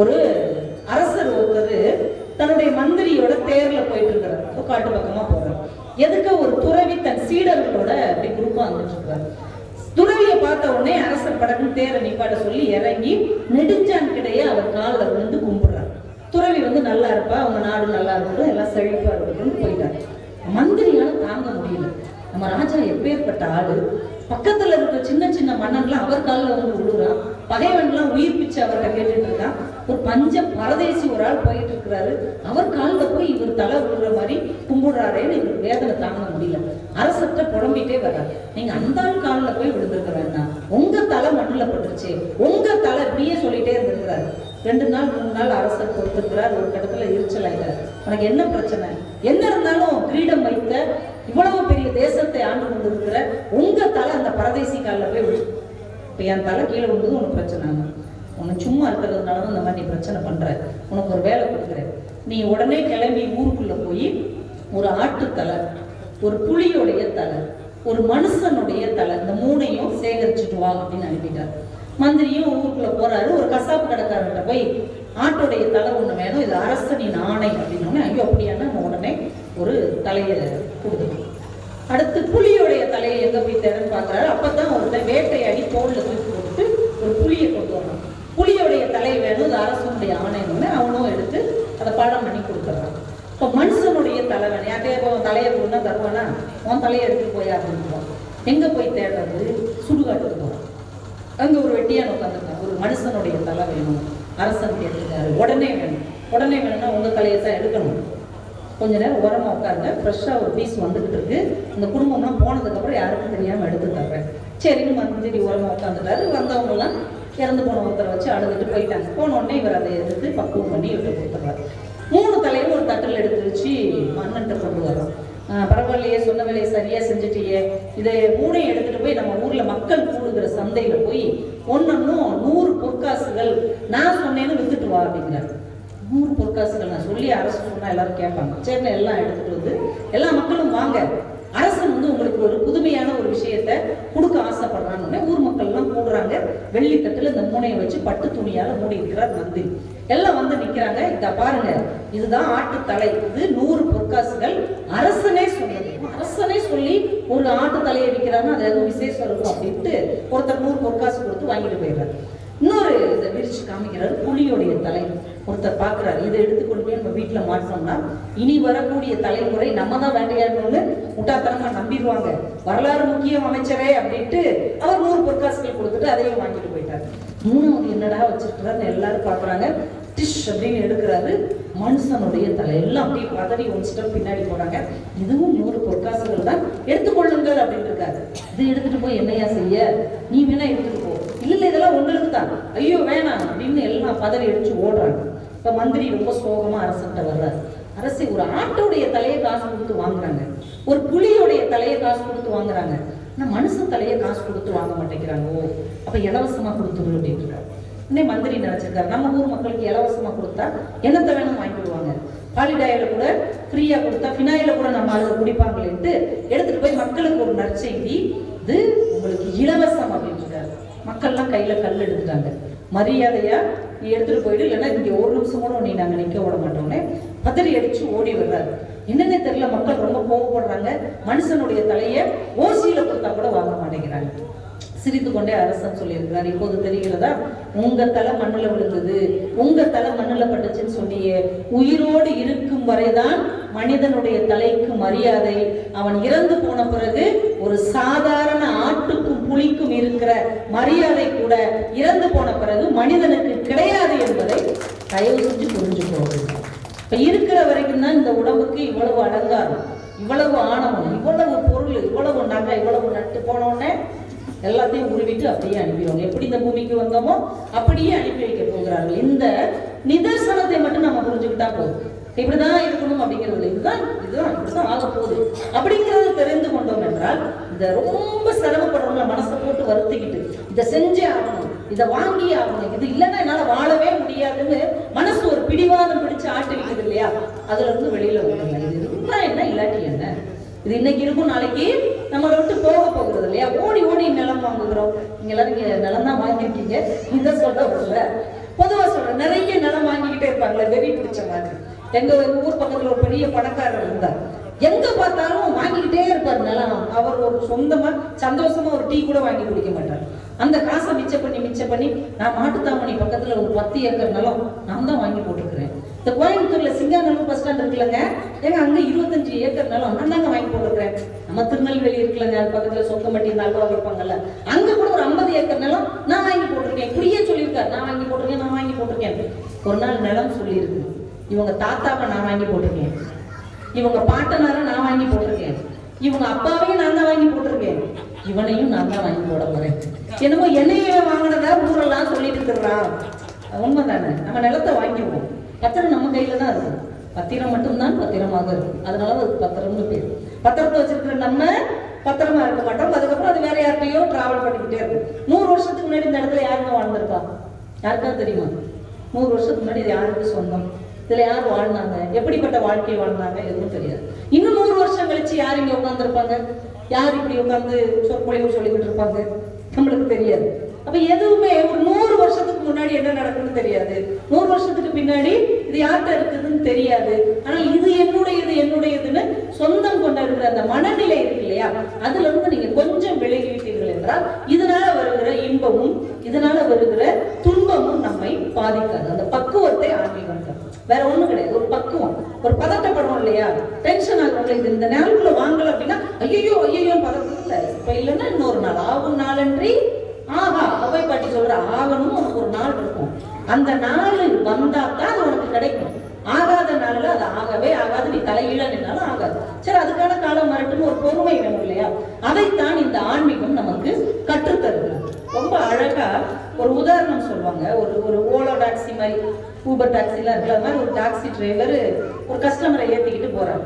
ஒரு அரசர் ஒருத்தர் தன்னுடைய மந்திரியோட தேர்ல போயிட்டு இருக்கிறார் காட்டு பக்கமா போறார். எதுக்கு ஒரு துறவி தன் சீடர்களோட அப்படி குரூப்பா வந்துட்டு இருக்கிறார் துறவியை பார்த்த உடனே அரசர் படக்குன்னு தேரை நிப்பாட்ட சொல்லி இறங்கி நெடுஞ்சான் கிடையே அவர் காலில் விழுந்து கும்பிடுறார். துறவி வந்து நல்லா இருப்பா அவங்க நாடு நல்லா இருக்கணும் எல்லாம் செழிப்பா இருக்கணும்னு போயிட்டார். மந்திரியால தாங்க முடியல. நம்ம ராஜா எப்பேற்பட்ட ஆடு பக்கத்துல இருக்கிற சின்ன சின்ன மன்னன்லாம் அவர் காலில் வந்து விழுற பகைவன்லாம் உயிர் பிச்சு அவர்கிட்ட கேட்டுட்டு இருக்கான் ஒரு பஞ்ச பரதேசி ஒரு ஆள் போயிட்டு இருக்கிறாரு. அவர் காலில் போய் இவர் தலை விழுற மாதிரி கும்பிடுறாரேன்னு இவர் வேதனை தாங்க முடியல. அரசர்கிட்ட புலம்பிட்டே வர்றாரு. நீங்க அந்த ஆள் காலில் போய் விழுந்துருக்கிறேன்னா உங்க தலை மண்ணுல பட்டுருச்சு. உங்க தலை இப்படியே சொல்லிட்டே இருந்திருக்கிறாரு. ரெண்டு நாள் மூணு நாள் அரசர் கொடுத்துருக்கிறார். ஒரு கட்டத்தில் எரிச்சல் ஆகிறார் உனக்கு என்ன பிரச்சனை? என்ன இருந்தாலும் கிரீடம் வைத்த இவ்வளவு பெரிய தேசத்தை ஆண்டு கொண்டிருக்கிற உங்க தலை அந்த பரதேசி காலில் போய் விழு இப்போ என் தலை கீழே விழுந்தது உனக்கு பிரச்சனை ஆகும் உனக்கு சும்மா இருக்கிறதுனால தான் இந்த மாதிரி நீ பிரச்சனை பண்ணுற உனக்கு ஒரு வேலை கொடுக்குறேன். நீ உடனே கிளம்பி ஊருக்குள்ளே போய் ஒரு ஆட்டு தலை ஒரு புலியுடைய தலை ஒரு மனுஷனுடைய தலை இந்த மூணையும் சேகரிச்சுட்டு வா அப்படின்னு அனுப்பிட்டார். மந்திரியும் ஊருக்குள்ள போறாரு. ஒரு கசாப்பு கடைக்காரர்கிட்ட போய் ஆட்டோடைய தலை ஒன்று வேணும். இது அரசனின் ஆணை. அப்படின்னு ஐயோ அப்படியான உடனே ஒரு தலையை கொடுத்துருவோம் அடுத்து புலியோடைய தலையை எங்க போய் தேடன்னு பார்க்கறாரு அப்பதான் ஒருத்தன் வேட்டையாடி தோல்ல தூக்கி போட்டு ஒரு புலியை கொண்டு வரணும். புலியோடைய தலை வேணும் இது அரசனுடைய ஆணையம்னு அவனும் எடுத்து அதை பாடம் பண்ணி கொடுக்குறான் இப்போ மனுஷனுடைய தலை வேணும். யார்கிட்டயே இப்போ தலையை போனா தருவானா? உன் தலையை எடுத்து போய் அப்படின்றான் எங்க போய் தேடுறது? சுடுகாட்டுக்கு போறான் அங்க ஒரு வெட்டியான் உட்காந்துருக்கான் ஒரு மனுஷனுடைய தலை வேணும். அரசன் கேட்டுருக்காரு. உடனே வேணும். உடனே வேணும்னா உங்க தலையை தான் எடுக்கணும். கொஞ்ச நேரம் உரமாக உட்காருங்க. ஃப்ரெஷ்ஷாக ஒரு பீஸ் வந்துக்கிட்டு இருக்கு. இந்த குடும்பம்லாம் போனதுக்கப்புறம் யாருக்கும் தெரியாமல் எடுத்து தர்றேன். சரின்னு மந்திரி உரமாக உட்காந்துட்டாரு. வந்தவங்கலாம் இறந்து போன ஒருத்தரை வச்சு அழுதுட்டு போயிட்டாங்க. போன உடனே இவர் அதை எடுத்து பக்குவம் பண்ணி விட்டு கொடுத்துட்றாரு. மூணு தலையும் ஒரு தட்டில் எடுத்து வச்சு மன்னன்ட்ட கொண்டு வரோம் பரவாயில்லையே சொன்ன வேலையை சரியாக செஞ்சுட்டியே. இதை மூணையும் எடுத்துகிட்டு போய் நம்ம ஊரில் மக்கள் கூடுகிற சந்தையில் போய் ஒன்னொன்னும் நூறு பொற்காசுகள் நான் சொன்னேன்னு வித்துட்டு வா அப்படிங்கிறாரு. நூறு பொற்காசுகள் நான் சொல்லி அரசு சொன்னா எல்லாரும் கேட்பாங்க. சரின்னு எல்லாம் எடுத்துட்டு வந்து எல்லா மக்களும் வாங்க. அரசன் வந்து உங்களுக்கு ஒரு புதுமையான ஒரு விஷயத்த கொடுக்க ஆசைப்படுறான்னு ஊர் மக்கள் எல்லாம் கூடுறாங்க. வெள்ளித்தட்டில் இந்த மூனையை வச்சு பட்டு துணியால மூடி இருக்கிறார் மந்திரி. எல்லாம் வந்து நிற்கிறாங்க இத பாருங்க. இதுதான் ஆட்டு தலை இது நூறு பொற்காசுகள் அரசனே சொன்னது. அரசனே சொல்லி ஒரு ஆட்டு தலையை விற்கிறாங்க அது எதுவும் விசேஷம் இருக்கும் அப்படின்ட்டு ஒருத்தர் நூறு பொற்காசு கொடுத்து வாங்கிட்டு போயிடுறாரு. காமிக்கிறாரு. புலியோடைய தலை. ஒருத்தர் பார்க்குறாரு. இதை எடுத்துக்கொண்டு போய் நம்ம வீட்டில் மாட்டினோம்னா இனி வரக்கூடிய தலைமுறை நம்ம தான் வேட்டையாடணும்னு முட்டாத்தனமாக நம்பிடுவாங்க. வரலாறு முக்கியம் அமைச்சரே அப்படின்ட்டு அவர் நூறு பொற்காசுகள் கொடுத்துட்டு அதையும் வாங்கிட்டு போயிட்டாரு. மூணாவது என்னடா வச்சிருக்கிறாருன்னு எல்லாரும் பார்க்குறாங்க. டிஷ் அப்படின்னு எடுக்கிறாரு. மனுஷனுடைய தலை. எல்லாம் அப்படியே பதறி ஒன் ஸ்டெப் பின்னாடி போறாங்க. இதுவும் நூறு பொற்காசுகள் தான். எடுத்துக்கொள்ளுங்கள் அப்படின்னு இருக்காரு. இதை எடுத்துட்டு போய் என்னையா செய்ய? நீ வேணா எடுத்துட்டு போ. உங்களுக்கு தான் ஐயோ வேணாம். அப்படின்னு எல்லாம் பதவி அடிச்சு ஓடுறாங்க. இப்ப மந்திரி ரொம்ப சோகமா அரசன்ட்ட வர்றாரு. அரசு ஒரு ஆட்டோடைய தலையை காசு கொடுத்து வாங்குறாங்க. ஒரு புலியோடைய தலையை காசு கொடுத்து வாங்குறாங்க. ஆனா மனுஷன் தலையை காசு கொடுத்து வாங்க மாட்டேங்கிறாங்க. ஓ அப்ப இலவசமா கொடுத்துரு அப்படின்னு இருக்காரு மந்திரி நினைச்சிருக்காரு நம்ம ஊர் மக்களுக்கு இலவசமா கொடுத்தா என்னத்தை வேணும் வாங்கிடுவாங்க பாலிடாயில கூட ஃப்ரீயா கொடுத்தா ஃபினாயில கூட நம்ம அதை குடிப்பாங்களேன்ட்டு எடுத்துட்டு போய் மக்களுக்கு ஒரு நற்செய்தி. இது உங்களுக்கு இலவசம் அப்படின்னு இருக்காரு மக்கள்லாம் கையில கல் எடுத்துட்டாங்க. மரியாதையா நீ எடுத்துட்டு போயிடு இல்லைன்னா இங்க ஒரு நிமிஷம் கூட நீ நாங்க நிக்க விட மாட்டோன்னே பதறி அடிச்சு ஓடி வர்றாரு. என்னன்னே தெரியல மக்கள் ரொம்ப கோவப்படுறாங்க. மனுஷனுடைய தலையை ஓசியில கொடுத்தா கூட வாங்க மாட்டேங்கிறாங்க. சிரித்து கொண்டே அரசன் சொல்லியிருக்கிறார். இப்போது தெரிகிறதா? உங்க தலை மண்ணில் விழுந்தது. உங்க தலை மண்ணில் பட்டுச்சுன்னு சொன்னியே. உயிரோடு இருக்கும் வரைதான் மனிதனுடைய தலைக்கு மரியாதை. அவன் இறந்து போன பிறகு ஒரு சாதாரண ஆட்டுக்கும் புலிக்கும் இருக்கிற மரியாதை கூட இறந்து போன பிறகு மனிதனுக்கு கிடையாது என்பதை தயவு செஞ்சு புரிஞ்சுக்கோங்க. இப்ப இருக்கிற வரைக்கும் தான் இந்த உடம்புக்கு இவ்வளவு அடங்காரம் இவ்வளவு ஆணவம் இவ்வளவு பொருள் இவ்வளவு நகை இவ்வளவு நட்டு போன உடனே எல்லாத்தையும் உருவிட்டு அப்படியே அனுப்பிடுவாங்க. எப்படி இந்த பூமிக்கு வந்தோமோ அப்படியே அனுப்பி வைக்க போகிறார்கள். இந்த நிதர்சனத்தை மட்டும் நம்ம புரிஞ்சுக்கிட்டா போதும். இப்படிதான் இருக்கணும் அப்படிங்கிறது இல்லை. இதுதான் இதுதான் இப்படிதான் ஆக போகுது. அப்படிங்கிறத தெரிந்து கொண்டோம் என்றால் இந்த ரொம்ப சிரமப்படுறவங்க மனசை போட்டு வருத்திக்கிட்டு. இதை செஞ்சே ஆகணும் இதை வாங்கி ஆகணும். இது இல்லைன்னா என்னால வாழவே முடியாதுன்னு மனசு ஒரு பிடிவாதம் பிடிச்சு ஆட்டி வைக்குது இல்லையா? அதுல இருந்து வெளியில வரணும் இது இருந்தா என்ன இல்லாட்டி என்ன? இது இன்னைக்கு இருக்கும் நாளைக்கு நம்மளை விட்டு போக போகிறது இல்லையா? ஓடி ஓடி நிலம் வாங்குகிறோம். நீங்க எல்லாரும் இங்க நிலம் தான் வாங்கியிருக்கீங்க. இந்த சொல்ல வரல பொதுவாக சொல்றேன் நிறைய நிலம் இருப்பாங்களே வெறி பிடிச்ச மாதிரி. எங்க ஊர் பக்கத்துல ஒரு பெரிய பணக்காரர் இருந்தார். எங்க பார்த்தாலும் வாங்கிக்கிட்டே இருப்பார் நிலம். அவர் ஒரு சொந்தமா சந்தோஷமா ஒரு டீ கூட வாங்கி குடிக்க மாட்டார். அந்த காசை மிச்சம் பண்ணி மிச்சம் பண்ணி நான் மாட்டுத்தாமணி பக்கத்துல ஒரு பத்து ஏக்கர் நிலம் நான் தான் வாங்கி போட்டுக்கிறேன் இந்த கோயம்புத்தூர்ல சிங்காநல்லூர் பஸ் ஸ்டாண்ட் இருக்குல்லங்க. ஏங்க அங்க இருபத்தஞ்சு ஏக்கர் நிலம் நான் தாங்க வாங்கி போட்டுக்கிறேன் நம்ம திருநெல்வேலி இருக்குல்லங்க அது பக்கத்துல சொக்கம்பட்டி இந்த அல்வா விற்பாங்கல்ல அங்க கூட ஒரு ஐம்பது ஏக்கர் நிலம் நான் வாங்கி போட்டிருக்கேன். இப்படியே சொல்லியிருக்காரு. நான் வாங்கி போட்டிருக்கேன் நான் வாங்கி போட்டிருக்கேன். ஒரு நாள் நிலம் சொல்லியிருக்கு. இவங்க தாத்தாவை நான் வாங்கி போட்டிருக்கேன். இவங்க பாட்டனாரை நான் வாங்கி போட்டிருக்கேன். இவங்க அப்பாவையும் நான் தான் வாங்கி போட்டிருக்கேன். இவனையும் நான் தான் வாங்கி போட போறேன். என்னமோ என்னையே வாங்கினதா ஊரெல்லாம் சொல்லிட்டு இருக்கிறான். உண்மைதானே? நம்ம நிலத்தை வாங்கிடுவோம். பத்திரம் நம்ம கையில தான் இருக்கு. பத்திரம் மட்டும்தான் பத்திரமாக இருக்கும் அதனால அது பத்திரம்னு பேர். பத்திரத்தை வச்சிருக்கிற நம்ம பத்திரமா இருக்க மாட்டோம். அதுக்கப்புறம் அது வேற யார்கிட்டயோ டிராவல் பண்ணிக்கிட்டே இருக்கும். நூறு வருஷத்துக்கு முன்னாடி இந்த இடத்துல யாருங்க வாழ்ந்திருக்கா யாருக்கா தெரியுமா? நூறு வருஷத்துக்கு முன்னாடி இது யாருக்கு சொந்தம்? இதுல யார் வாழ்ந்தாங்க? எப்படிப்பட்ட வாழ்க்கையை வாழ்ந்தாங்க? எதுவும் தெரியாது. இன்னும் நூறு வருஷம் கழிச்சு யார் இங்க உட்காந்துருப்பாங்க யார் இப்படி உட்காந்து சொற்பொழிவு சொல்லிக்கிட்டு இருப்பாங்க? நம்மளுக்கு தெரியாது. அப்ப எதுவுமே ஒரு நூறு வருஷத்துக்கு முன்னாடி என்ன நடக்குன்னு தெரியாது. நூறு வருஷத்துக்கு பின்னாடி இது யார்கிட்ட இருக்குதுன்னு தெரியாது. ஆனா இது என்னுடையது என்னுடையதுன்னு சொந்தம் கொண்டாடுகிற அந்த மனநிலை இருக்கு இல்லையா? அதுல இருந்து நீங்க கொஞ்சம் விலகிவிட்டீர்கள் என்றால் இதனால வருகிற இன்பமும் இதனால வருகிற துன்பமும் நம்மை பாதிக்காது. அந்த பக்குவத்தை ஆன்மீகம் வேற ஒண்ணும் கிடையாது. ஒரு பக்குவம். ஒரு பதட்டப்படுறோம் இல்லையா? டென்ஷன் ஆகும் இது இந்த நாளுக்குள்ள வாங்கல அப்படின்னா ஐயோ ஐயோ பதட்டம் இல்லை. இப்ப இல்லைன்னா இன்னொரு நாள். ஆகும் நாளன்றி சொல்ற ஆகணும் உனக்கு ஒரு நாள் இருக்கும். அந்த நாள் வந்தா தான் அது உனக்கு கிடைக்கும். ஆகாத நாள்ல அது ஆகவே ஆகாது. நீ தலையில நின்னாலும் ஆகாது. சரி அதுக்கான காலம் வரட்டும்னு ஒரு பொறுமை வேணும் இல்லையா? அதைத்தான் இந்த ஆன்மீகம் நமக்கு கற்றுத்தருகிறது ரொம்ப அழகா ஒரு உதாரணம் சொல்லுவாங்க. ஒரு ஒரு ஓலோ டாக்ஸி மாதிரி ஊபர் டாக்ஸிலாம் இருக்கிற மாதிரி ஒரு டாக்ஸி டிரைவர் ஒரு கஸ்டமரை ஏற்றிக்கிட்டு போறாரு.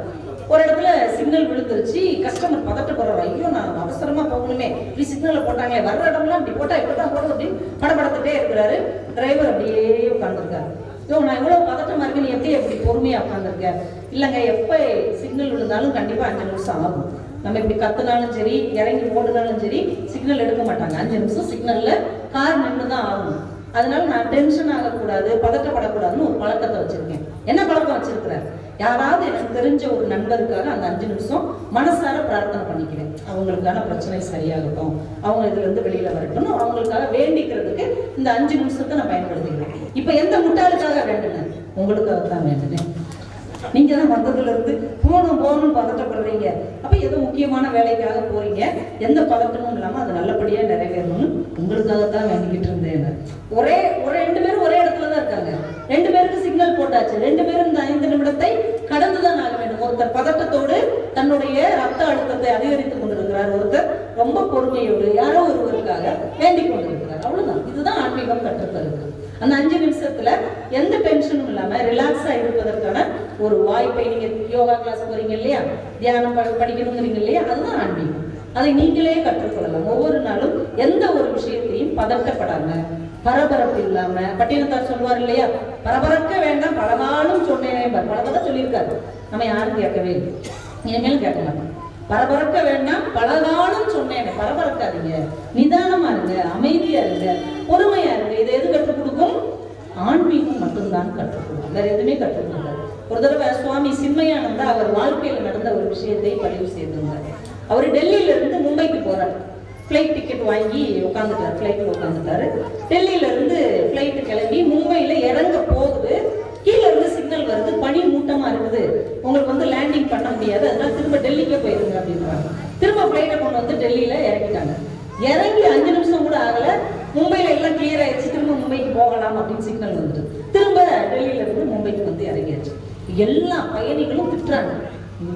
ஒரு இடத்துல சிக்னல் விழுந்துருச்சு கஸ்டமர் பதட்டப்படுறாரு. ஐயோ நான் அவசரமா போகணுமே. இப்படி சிக்னல்ல போட்டாங்களே வர்ற இடம்லாம் இப்படி போட்டா இப்படி தான் போடுறது அப்படின்னு படபடத்துட்டே இருக்கிறாரு. டிரைவர் அப்படியே உட்காந்துருக்காரு ஐயோ நான் இவ்வளவு பதட்டமா இருக்கு நீ எப்படி எப்படி பொறுமையா உட்காந்துருக்க இல்லைங்க எப்ப சிக்னல் விழுந்தாலும் கண்டிப்பா அஞ்சு நிமிஷம் ஆகும். நம்ம இப்படி கத்துனாலும் சரி இறங்கி ஓடுனாலும் சரி சிக்னல் எடுக்க மாட்டாங்க. அஞ்சு நிமிஷம் சிக்னல்ல கார் நின்று தான் ஆகும். அதனால நான் டென்ஷன் ஆகக்கூடாது பதட்டப்படக்கூடாதுன்னு ஒரு பழக்கத்தை வச்சிருக்கேன். என்ன பழக்கம் வச்சிருக்கிறேன் யாராவது எனக்கு தெரிஞ்ச ஒரு நண்பருக்காக அந்த அஞ்சு நிமிஷம் மனசார பிரார்த்தனை பண்ணிக்கிறேன் அவங்களுக்கான பிரச்சனை சரியாகட்டும் அவங்க இதுல இருந்து வெளியில வரட்டும் அவங்களுக்காக வேண்டிக்கிறதுக்கு இந்த அஞ்சு நிமிஷத்தை நான் பயன்படுத்திக்கிறேன் இப்ப எந்த முட்டாளுக்காக வேண்டினேன் உங்களுக்காக தான் வேண்டினேன் நீங்க தான் வந்ததுல இருந்து போகணும் போகணும் பதட்டப்படுறீங்க. அப்ப ஏதோ முக்கியமான வேலைக்காக போறீங்க? எந்த பதட்டமும் இல்லாம அது நல்லபடியா நிறைவேறணும்னு உங்களுக்காக தான் வேண்டிக்கிட்டு இருந்தேன் ஒரே ஒரு ரெண்டு பேரும் ஒரே இடத்துல தான் இருக்காங்க ரெண்டு பேருக்கு சிக்னல் போட்டாச்சு. ரெண்டு பேரும் இந்த ஐந்து நிமிடத்தை கடந்துதான் ஆக வேண்டும். ஒருத்தர் பதட்டத்தோடு தன்னுடைய ரத்த அழுத்தத்தை அதிகரித்துக் கொண்டிருக்கிறார். ஒருத்தர் ரொம்ப பொறுமையோடு யாரோ ஒருவருக்காக வேண்டிக் கொண்டிருக்கிறார். அவ்வளவுதான். இதுதான் ஆன்மீகம் கற்றுத்தருது. அந்த அஞ்சு நிமிஷத்துல எந்த டென்ஷனும் இல்லாம ரிலாக்ஸா இருப்பதற்கான ஒரு வாய்ப்பை நீங்க யோகா கிளாஸ் போறீங்க இல்லையா? தியானம் ப- படிக்கணுங்கிறீங்க இல்லையா? அதுதான் ஆன்மீகம். அதை நீங்களே கற்றுக்கொள்ளலாம். ஒவ்வொரு நாளும் எந்த ஒரு விஷயத்தையும் பதட்டப்படாம பரபரப்பு இல்லாம பட்டினத்தார் சொல்லுவார் இல்லையா? பரபரக்க வேண்டாம் பல நாளும் சொன்னேன் பல தடவை சொல்லியிருக்காரு. நம்ம யாரும் கேட்கவே இல்லை. இனிமேலும் கேட்க மாட்டோம் பரபரக்க வேண்டாம் பல நாளும் சொன்னேன். பரபரக்காதீங்க. நிதானமா இருங்க அமைதியா இருங்க பொறுமையா இருங்க. இதை எது கற்றுக் கொடுக்கும்? ஆன்மீகம் மட்டும்தான் கற்றுக் கொடுக்கும். வேற எதுவுமே கற்றுக் கொடுக்காது. ஒரு தடவை சுவாமி சின்மயானந்தா அவர் வாழ்க்கையில் நடந்த ஒரு விஷயத்தை பதிவு செய்திருந்தார். அவர் டெல்லியில இருந்து மும்பைக்கு போறார். ஃப்ளைட் டிக்கெட் வாங்கி உட்காந்துட்டார் ஃப்ளைட்டில் உட்காந்துட்டாரு டெல்லியில இருந்து ஃப்ளைட்டு கிளம்பி மும்பையில் இறங்க போகுது. கீழே இருந்து சிக்னல் வருது பனி மூட்டமாக இருக்குது. உங்களுக்கு வந்து லேண்டிங் பண்ண முடியாது. அதனால திரும்ப டெல்லிக்கே போயிருங்க அப்படின்றாங்க. திரும்ப ஃப்ளைட்டை கொண்டு வந்து டெல்லியில் இறக்கிட்டாங்க. இறங்கி அஞ்சு நிமிஷம் கூட ஆகலை. மும்பையில் எல்லாம் கிளியர் ஆயிடுச்சு. திரும்ப மும்பைக்கு போகலாம் அப்படின்னு சிக்னல் வந்துட்டு. திரும்ப டெல்லியிலேருந்து மும்பைக்கு வந்து இறங்கியாச்சு. எல்லா பயணிகளும் திட்டுறாங்க.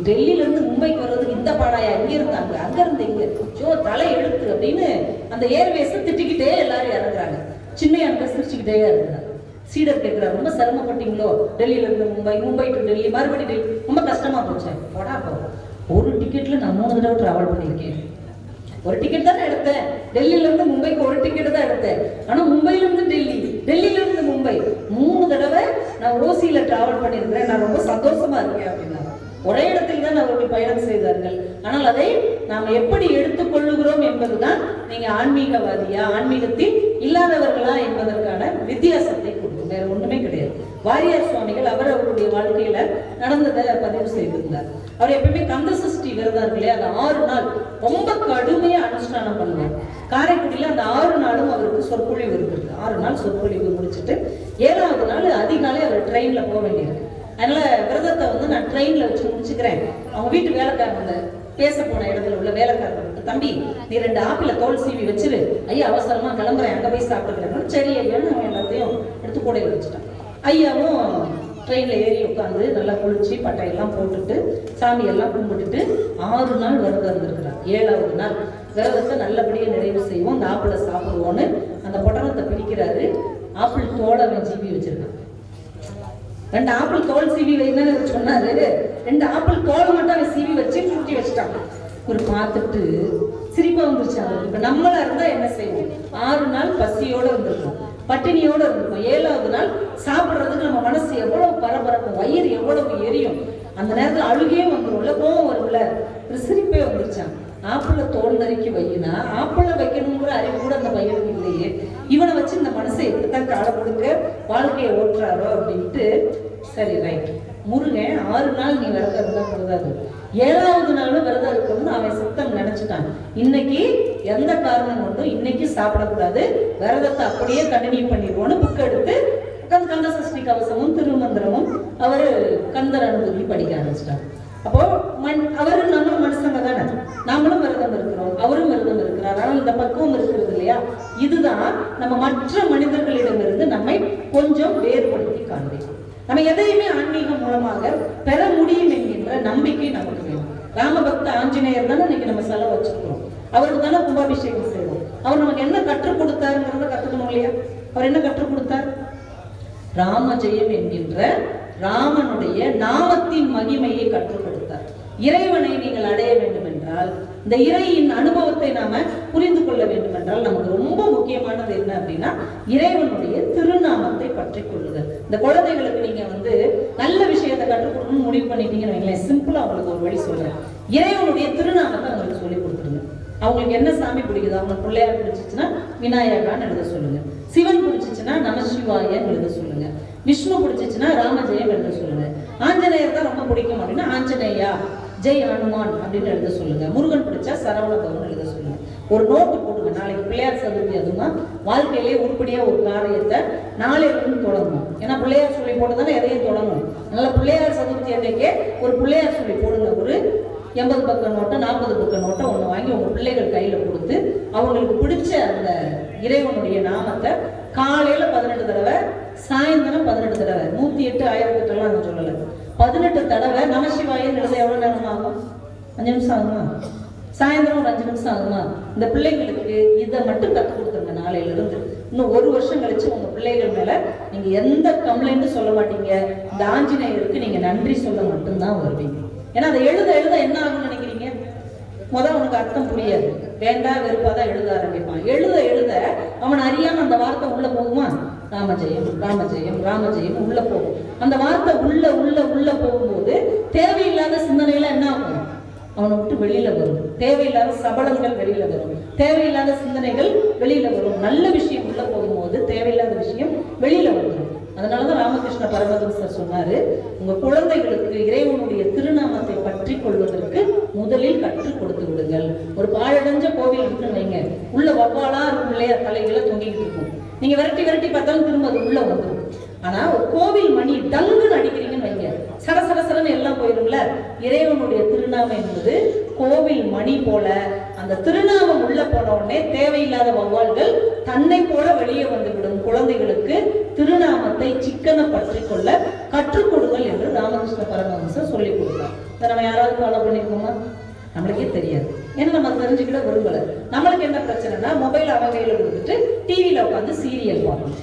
டெல்லியிலேருந்து மும்பைக்கு வர்றதுக்கு இந்த பாடாயா? இங்க இருந்தாங்க அங்க இருந்து இங்க. ஜோ தலை எழுத்து அப்படின்னு அந்த ஏர்வேஸை திட்டிக்கிட்டே எல்லாரும் இறங்குறாங்க. சின்ன சிரிச்சுக்கிட்டே இருந்தாங்க சீடர் கேட்கிறார் ரொம்ப சிரமப்பட்டீங்களோ? டெல்லியில இருந்து மும்பை மும்பை டு டெல்லி மறுபடி டெல்லி. ரொம்ப கஷ்டமா போச்சு. போடா போ ஒரு டிக்கெட்ல நான் மூணு தடவை டிராவல் பண்ணியிருக்கேன். ஒரு டிக்கெட் தானே எடுத்தேன். டெல்லியில இருந்து மும்பைக்கு ஒரு டிக்கெட் தான் எடுத்தேன். ஆனா மும்பைல இருந்து டெல்லி டெல்லியில இருந்து மும்பை. மூணு தடவை நான் ஓசியில டிராவல் பண்ணியிருக்கிறேன். நான் ரொம்ப சந்தோஷமா இருக்கேன் அப்படின்னா ஒரே இடத்தில் தான் அவர்கள் பயணம் செய்தார்கள். ஆனால் அதை நாம் எப்படி எடுத்துக்கொள்ளுகிறோம் என்பதுதான் நீங்க ஆன்மீகவாதியா ஆன்மீகத்தில் இல்லாதவர்களா என்பதற்கான வித்தியாசத்தை கொடுக்கும். வேற ஒண்ணுமே கிடையாது. வாரியார் சுவாமிகள் அவர் அவருடைய வாழ்க்கையில நடந்ததை பதிவு செய்திருந்தார். அவர் எப்பயுமே கந்த சஷ்டி விரதம் இருக்கு இல்லையா அந்த ஆறு நாள் ரொம்ப கடுமையா அனுஷ்டானம் பண்ணுவார். காரைக்குடியில அந்த ஆறு நாளும் அவருக்கு சொற்பொழிவு இருந்திருக்கு. ஆறு நாள் சொற்பொழிவு முடிச்சுட்டு ஏழாவது நாள் அதிகாலை அவர் ட்ரெயின்ல போக வேண்டியிருக்கு. அதனால விரதத்தை வந்து நான் ட்ரெயின்ல வச்சு முடிச்சுக்கிறேன். அவங்க வீட்டு வேலைக்காரங்க பேச போன இடத்துல உள்ள வேலைக்காரங்க தம்பி நீ ரெண்டு ஆப்பிள தோல் சீவி வச்சிரு. ஐயா அவசரமா கிளம்புறேன் அங்க போய் சாப்பிட்டுக்கிறேன். சரி ஐயான்னு அவன் எல்லாத்தையும் எடுத்து கூடையில் வச்சுட்டான். ஐயாவும் ட்ரெயினில் ஏறி உட்காந்து நல்லா குளிச்சு பட்டையெல்லாம் போட்டுட்டு சாமியெல்லாம் கும்பிட்டுட்டு ஆறு நாள் விரதம் இருந்திருக்கிறார். ஏழாவது நாள் விரதத்தை நல்லபடியாக நிறைவு செய்வோம் அந்த ஆப்பிளை சாப்பிடுவோன்னு அந்த பொட்டணத்தை பிடிக்கிறாரு. ஆப்பிள் தோலை அவன் ஜீவி வச்சிருக்கான். ரெண்டு ஆப்பிள் தோல் சீவி வைங்கன்னு சொன்னாரு. ரெண்டு ஆப்பிள் தோல் மட்டும் அவன் சீவி வச்சு சுருட்டி வச்சுட்டான். ஒரு பார்த்துட்டு சிரிப்பா வந்துருச்சு அவருக்கு இப்ப நம்மளா இருந்தா என்ன செய்வோம்? ஆறு நாள் பசியோட இருந்திருக்கோம் பட்டினியோட இருந்திருக்கோம் ஏழாவது நாள் சாப்பிடுறதுக்கு நம்ம மனசு எவ்வளவு பரபரப்பு வயிறு எவ்வளவு எரியும். அந்த நேரத்துல அழுகே வந்துரும்ல கோவம் வரும்ல. ஒரு சிரிப்பே வந்துருச்சாங்க ஆப்பிள தோல் நறுக்கி வையினா ஆப்பிள வைக்கணுங்கிற அறிவு கூட அந்த பையனுக்கு இல்லையே. இவனை வச்சு இந்த மனசை எப்படித்தான் காலை கொடுக்க வாழ்க்கையை ஓட்டுறாரோ அப்படின்ட்டு சரி ரைட் முருகன் ஆறு நாள் நீ விரதம் இருந்தா கூடாது ஏழாவது நாளும் விரதம் இருக்கணும்னு அவன் சுத்தம் நினைச்சிட்டான். இன்னைக்கு எந்த காரணம் கொண்டும் இன்னைக்கு சாப்பிடக்கூடாது. விரதத்தை அப்படியே கண்டினியூ பண்ணிடுவோன்னு புக் எடுத்து கந்த சஷ்டி கவசமும் திருமந்திரமும் அவர் கந்தர் அனுபவி படிக்க ஆரம்பிச்சிட்டார். அப்போ அவரும் நம்மளும் மனுஷங்க தானே. நாமளும் விரதம் இருக்கிறோம். அவரும் விரதம் இருக்கிறார். ஆனால் இந்த பக்குவம் இருக்கிறது இல்லையா? இதுதான் நம்ம மற்ற மனிதர்களிடமிருந்து நம்மை கொஞ்சம் வேறுபடுத்தி காண்பிக்கும் நம்ம எதையுமே ஆன்மீகம் மூலமாக பெற முடியும் என்கின்ற நம்பிக்கை நமக்கு வேணும். ராமபக்த ஆஞ்சநேயர் தானே இன்னைக்கு நம்ம செலவு வச்சிருக்கிறோம். அவருக்கு தானே கும்பாபிஷேகம் செய்வோம். அவர் நமக்கு என்ன கற்றுக் கொடுத்தாருங்கிறத கத்துக்கணும் இல்லையா? அவர் என்ன கற்றுக் கொடுத்தார்? ராமஜெயம் என்கின்ற ராமனுடைய நாமத்தின் மகிமையை கற்றுக் கொடுத்தார் இறைவனை நீங்கள் அடைய வேண்டும் என்றால் இந்த இறையின் அனுபவத்தை நாம புரிந்து கொள்ள வேண்டும் என்றால் நமக்கு ரொம்ப முக்கியமானது என்ன அப்படின்னா இறைவனுடைய திருநாமத்தை பற்றி கொள்ளுதல் இந்த குழந்தைகளுக்கு நீங்க வந்து நல்ல விஷயத்தை கற்றுக் கொடுக்கணும்னு முடிவு பண்ணிட்டீங்கன்னு வைங்களேன் சிம்பிளா அவங்களுக்கு ஒரு வழி சொல்றேன். இறைவனுடைய திருநாமத்தை அவங்களுக்கு சொல்லி கொடுத்துருங்க அவங்களுக்கு என்ன சாமி பிடிக்குது அவங்களுக்கு பிள்ளையார் பிடிச்சிச்சுன்னா விநாயகான்னு எழுத சொல்லுங்க. சிவன் பிடிச்சிச்சுன்னா நமசிவாயன்னு எழுத சொல்லுங்க. விஷ்ணு பிடிச்சிச்சுன்னா ராமஜெயம் எழுத சொல்லுங்க. ஆஞ்சநேயர் தான் ரொம்ப பிடிக்கும் அப்படின்னா ஆஞ்சநேயா ஜெய் ஹனுமான் அப்படின்னு எழுத சொல்லுங்க. முருகன் பிடிச்சா சரவண பவன் எழுத சொல்லுங்க. ஒரு நோட்டு போடுங்க நாளைக்கு பிள்ளையார் சதுர்த்தி அதுமா வாழ்க்கையிலே உருப்படியா ஒரு காரியத்தை நாளையில இருந்து தொடங்கணும். ஏன்னா பிள்ளையார் சொல்லி போட்டு தானே எதையும் தொடங்கணும். அதனால பிள்ளையார் சதுர்த்தி அன்றைக்கே ஒரு பிள்ளையார் சொல்லி போடுங்க. ஒரு எண்பது பக்க நோட்டை நாற்பது பக்க நோட்டை ஒன்று வாங்கி உங்கள் பிள்ளைகள் கையில் கொடுத்து அவங்களுக்கு பிடிச்ச அந்த இறைவனுடைய நாமத்தை காலையில் பதினெட்டு தடவை சாயந்தரம் பதினெட்டு தடவை. நூற்றி எட்டு ஆயிரத்தி எட்டுலாம் நான் சொல்லலை. பதினெட்டு தடவை நமசிவாயன் எழுத எவ்வளோ நேரம் ஆகும்? அஞ்சு நிமிஷம் ஆகுமா? சாயந்தரம் ஒரு அஞ்சு நிமிஷம் ஆகுமா? இந்த பிள்ளைங்களுக்கு இதை மட்டும் கற்றுக் கொடுத்துருங்க நாளையிலிருந்து இன்னும் ஒரு வருஷம் கழிச்சு உங்க பிள்ளைகள் மேல நீங்க எந்த கம்ப்ளைண்ட்டும் சொல்ல மாட்டீங்க? இந்த ஆஞ்சநேயருக்கு நீங்க நன்றி சொல்ல மட்டும்தான் வருவீங்க ஏன்னா அதை எழுத எழுத என்ன ஆகும்னு நினைக்கிறீங்க? முதல் அவனுக்கு அர்த்தம் புரியாது. வேண்டா வெறுப்பா தான் எழுத ஆரம்பிப்பான். எழுத எழுத அவன் அறியாம அந்த வார்த்தை உள்ள போகுமா? ராமஜெயம் ராமஜெயம் ராமஜெயம் உள்ள போகும். அந்த வார்த்தை உள்ள உள்ள உள்ள போகும்போது தேவையில்லாத சிந்தனைகள் என்ன ஆகும்? அவனை விட்டு வெளியில வரும். தேவையில்லாத சபலங்கள் வெளியில வரும். தேவையில்லாத சிந்தனைகள் வெளியில வரும். நல்ல விஷயம் உள்ள போகும்போது தேவையில்லாத விஷயம் வெளியில வந்துடும் அதனாலதான் ராமகிருஷ்ண பரமஹம்சர் சொன்னாரு உங்க குழந்தைகளுக்கு இறைவனுடைய திருநாமத்தை பற்றி கொள்வதற்கு முதலில் கற்றுக் கொடுத்து விடுங்கள். ஒரு பாழடைஞ்ச கோவில் இருக்குன்னு வைங்க. உள்ள வவ்வாலா இருக்கும் இல்லையா? தலைகளை தொங்கிக்கிட்டு இருக்கும். நீங்க விரட்டி விரட்டி பார்த்தாலும் திரும்ப அது உள்ள வந்துடும் ஆனா ஒரு கோவில் மணி டங்குன்னு அடிக்கிறீங்கன்னு வைங்க. சட சட சடன்னு எல்லாம் போயிடும்ல இறைவனுடைய திருநாமம் என்பது கோவில் மணி போல அந்த திருநாமம் உள்ள போன உடனே தேவையில்லாத வௌவால்கள் தன்னை போல வெளியே வந்துவிடும். குழந்தைகளுக்கு திருநாமத்தை சிக்கன பற்றி கொள்ள கற்றுக் கொடுங்கள் என்று ராமகிருஷ்ண பரமஹம்சர் சொல்லிக் கொடுத்தார். இதை நம்ம யாராவது ஃபாலோ பண்ணிருக்கோமா? நம்மளுக்கே தெரியாது. ஏன்னா நம்ம தெரிஞ்சுக்கிட விரும்பல. நம்மளுக்கு என்ன பிரச்சனைனா மொபைல் அவன் கையில் கொடுத்துட்டு டிவியில் உட்காந்து சீரியல் பார்க்கணும்.